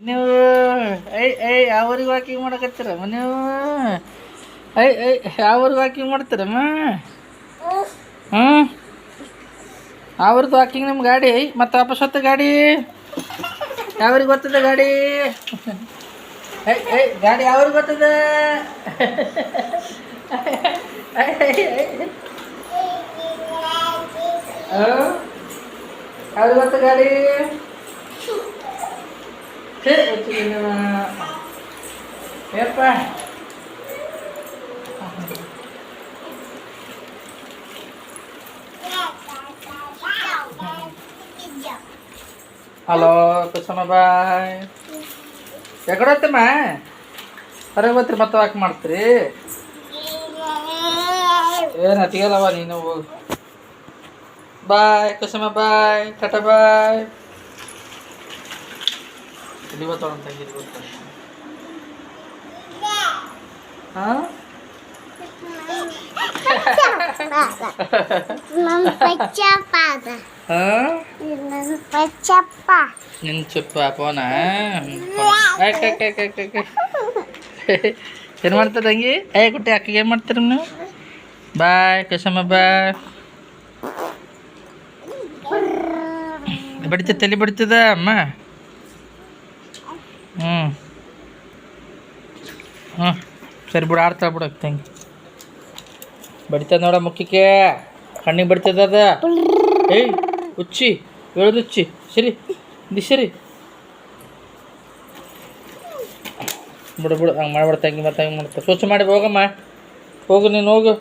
ನೀವು ಐ ಐ ಯಾವ್ರಿಗೆ ವಾಕಿಂಗ್ ಮಾಡಕತ್ತೀರಮ್ಮ ನೀವು ಐ ಐ ಯಾವ್ರಿಗೆ ವಾಕಿಂಗ್ ಮಾಡ್ತೀರಮ್ಮ ಹ್ಞೂ ಅವ್ರದ್ದು ವಾಕಿಂಗ್ ನಿಮ್ಮ ಗಾಡಿ? ಮತ್ತು ವಾಪಸ್ ಹೊತ್ತ ಗಾಡಿ? ಯಾವ್ರಿಗೆ ಗೊತ್ತದ ಗಾಡಿ? ಐ ಐ ಗಾಡಿ ಯಾವ್ರಿಗೆ ಗೊತ್ತದ ಅವ್ರಿಗೆ? ಗೊತ್ತ ಗಾಡಿ? ಛೇ, ಗೊತ್ತಿಲ್ಲ ನೀವು. ಯಪ್ಪ ಹಲೋ ಕುಸಮ ಬಾಯ್ ಎಕಡೆ ಹೋಗ್ತಮ್ಮ ಹೊರಗೆ ಬರ್ತೀರಿ ಮತ್ತೆ ವಾಕ್ ಮಾಡ್ತೀರಿ ಏನು ಅತಿಗಲ್ಲವ ನೀನು ಹೋಗು ಬಾಯ್ ಕುಸುಮ ಬಾಯ್ ಟಾಟಾ ಬಾಯ್ ಇಲ್ಲಿ ಬರ್ತಾವಂತ ಇಲ್ಲಿ ಬರ್ತಾವ ಹಾಂ? ನನ್ನ ಪಚ್ಚಪ್ಪ. ಹಾಂ ನನ್ನ ಪಚ್ಚಪ್ಪ ನಿನ್ನ ಚಪ್ಪ ಫೋನ ಏನು ಮಾಡ್ತದ ತಂಗಿ ಏ ಕುಟ್ಟಿ ಅಕ್ಕಿಗೆ ಏನು ಮಾಡ್ತೀರ ನೀವು ಬಾಯ್ ಕಸಮ್ಮ ಬಾಯ್. ಬಡಿತ ತಲೆ ಬಡಿತದ ಅಮ್ಮ? ಹ್ಞೂ ಹ್ಞೂ ಸರಿ ಬಿಡು ಆಡ್ತಾಳೆ ಬಿಡು ತಂಗಿ. ಬಡಿತದ ನೋಡ ಮುಖಕ್ಕೆ. ಕಣ್ಣಿಗೆ ಬಡಿತದ ಏಯ್ ಉಚ್ಚಿ ಹೇಳೋದು ಉಚ್ಚಿ ಸರಿ ದಿಸರಿ ಬಿಡು ಬಿಡು, ಹಂಗೆ ಮಾಡ್ಬಿಡ್ತಂಗೆ ಮತ್ತೆ ಹಂಗೆ ಮಾಡ್ತಾ. ಸ್ವಚ್ಛ ಮಾಡಿ ಹೋಗಮ್ಮ. ಹೋಗು ನೀನು, ಹೋಗು.